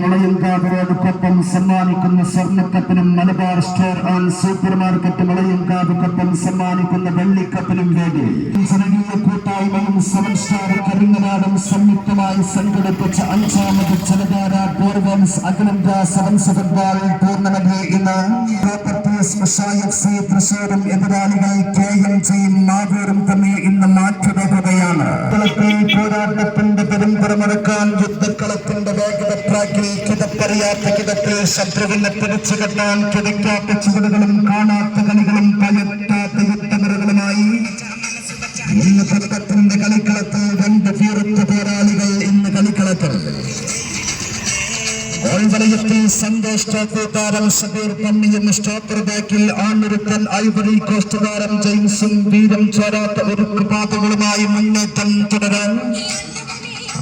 മുളയങ്കാവിനോടൊപ്പം സമ്മാനിക്കുന്ന സ്വർണക്കപ്പിനും Malabar store and supermarket മുളയങ്കാവുക്കൊപ്പം സമ്മാനിക്കുന്ന വെള്ളിക്കപ്പിനും വേണ്ടി ജനകീയ കൂട്ടായ്മയും സെവൻ സ്റ്റാർ കരിങ്ങനാടും സംയുക്തമായി സംഘടിപ്പിച്ച അഞ്ചാമത് ജലധാര ബോർവൻസ് അഖിലേന്ത്യ സെവൻസ് ഫുട്ബോൾ ടൂർണമെന്റ് ഇന്ന് തൃശൂരും എതിരാളികൾ കെ എം ജിയും നാഗൂരും തമ്മിൽ യുദ്ധക്കളത്തിന്റെ വേഗത ട്രാക്കിൽ കിതപ്പറിയാത്ത കിടപ്പിൽ ശത്രുവിനെ പിടിച്ചു കെട്ടാൻ കിടക്കാത്ത ചുവടുകളും കാണാത്ത കളികളും പയറ്റാത്ത യുദ്ധമുറകളുമായി ഇന്ന് പത്രത്തിന്റെ കളിക്കളത്തിൽ രണ്ട് തീർത്ത പോരാളികൾ ഇന്ന് കളിക്കളത്തിൽ. സ്റ്റോപ്പർ ബാക്കിൽ ഐവറി ജെയിംസും വീരം ഒരു പാതകളുമായി മുന്നേറ്റം തുടരാൻ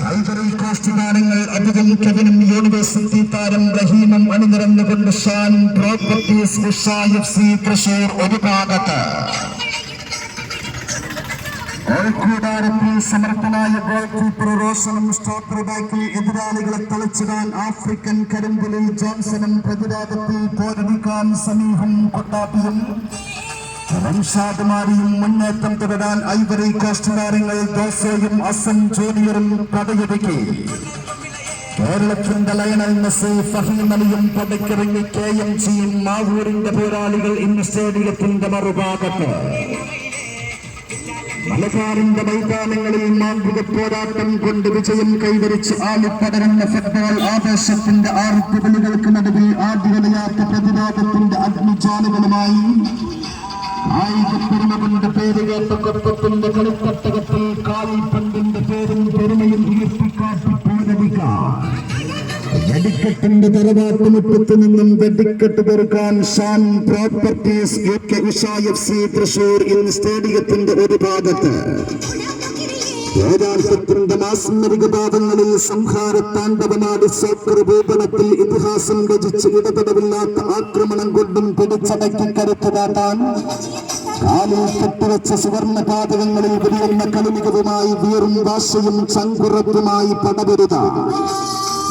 ഐവറി കോസ്റ്റ് താരങ്ങൾ അധികം കെവിനും യൂണിവേഴ്സിറ്റി താരം റഹീമും അണിനിരന്നുകൊണ്ട് Shan properties Usha F C Thrissur ഒരു ഭാഗത്ത്. ഗോൾക്കൂടാരത്തിൽ സമർത്ഥനായ ഗോൾ കീപ്പർ റോഷനും സ്റ്റോപ്പർ എതിരാളികളെ തളിച്ചിടാൻ ആഫ്രിക്കൻ കരിമ്പുലി ജോൺസണും പ്രതിരോധത്തിൽ പോരടിക്കാൻ സമീഹും കൊട്ടാപ്പിയും റംഷാദുമാരിയും മുന്നേറ്റം തുടരാൻ ഐവറി കോസ്റ്റ് താരങ്ങൾ ദോസയും അസൻ ജൂനിയറും പടയൊരുക്കി കേരളത്തിന്റെ ലയണൽ മെസ്സി ഫഹീം അലിയും പടക്കിറങ്ങി കെ എം ജിയും മാവൂരിന്റെ പോരാളികൾ ഇന്ന് സ്റ്റേഡിയത്തിന്റെ മറുഭാഗത്ത്. മലബാറിന്റെ മൈതാനങ്ങളിൽ മാന്ത്രിക പോരാട്ടം കൊണ്ട് വിജയം കൈവരിച്ച് ആളിപ്പടരുന്ന ഫുട്ബോൾ ആവേശത്തിന്റെ ആർപ്പുകളുകൾക്ക് നടുവിൽ ആദ്യവലയാത്ത പ്രതിരോധത്തിന്റെ അഗ്നിജാലകളുമായി കായികപ്പെരുമ കൊണ്ട് പേര് കേട്ട കൊപ്പത്തിന്റെ കളിത്തട്ടകത്തിൽ കാൽപന്തിന്റെ പേരും പെരുമയും ഉയർത്തിക്കാട്ടി പോരടിക്കാം തറവാട്ട് മുറ്റത്ത് നിന്നും വെടിക്കെട്ട് തീർക്കാൻ Shan properties A K Usha F C Thrissur ഇന്ന് സ്റ്റേഡിയത്തിന്റെ ഒരു ഭാഗത്ത്. യഥാർത്ഥത്തിന്റെ മാസ്മരിക ഭാവങ്ങളിൽ സംഹാരത്താണ്ഡവനാട് സോക്കർ ഭൂപടത്തിൽ ഇതിഹാസം രചിച്ച് ഇടപെടവില്ലാത്ത ആക്രമണം കൊണ്ടും പിടിച്ചടക്കി കരുത്ത് കാട്ടാൻ കാലിൽ കെട്ടുവച്ച സുവർണ പാതകങ്ങളിൽ വിരിയുന്ന കളിമികവുമായി വീറും ഭാഷയും ചങ്കുറത്തുമായി പടപെരുത.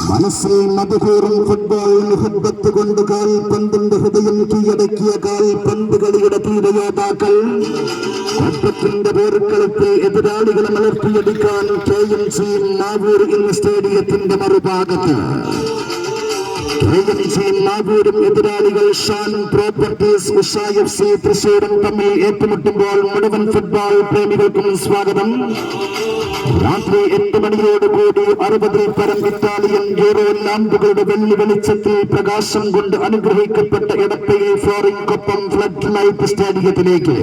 മനസ്സിൽ മധുപൂർവം ഫുട്ബോൾ മുഹബത്ത് കൊണ്ട് കാൽപന്തിന്റെ ഹൃദയം കീഴടക്കിയ കാൽപന്ത് കളിയുടെ തീരയോദ്ധാക്കൾ കൊപ്പത്തിന്റെ പോർക്കളത്തിൽ എതിരാളികളെ മലർത്തിയടിക്കാൻ കെ എം സി നാവൂർ ഇന്ന് സ്റ്റേഡിയത്തിന്റെ മറുഭാഗത്ത് കെ എം സി നാഗൂരും എതിരാളികൾ Shan properties Usha F C തൃശൂരും തമ്മിൽ ഏറ്റുമുട്ടുമ്പോൾ മുഴുവൻ ഫുട്ബോൾ പ്രേമികൾക്കും സ്വാഗതം. രാത്രി എട്ട് മണിയോടുകൂടി അറുപതിൽ പരം ഇറ്റാലിയൻ യൂറോ ലാമ്പുകളുടെ വെള്ളി വെളിച്ചത്തിൽ പ്രകാശം കൊണ്ട് അനുഗ്രഹിക്കപ്പെട്ട ഇടപ്പയിൽ ഫ്ലോറിംഗൊപ്പം ഫ്ലഡ് ലൈറ്റ് സ്റ്റേഡിയത്തിലേക്ക്.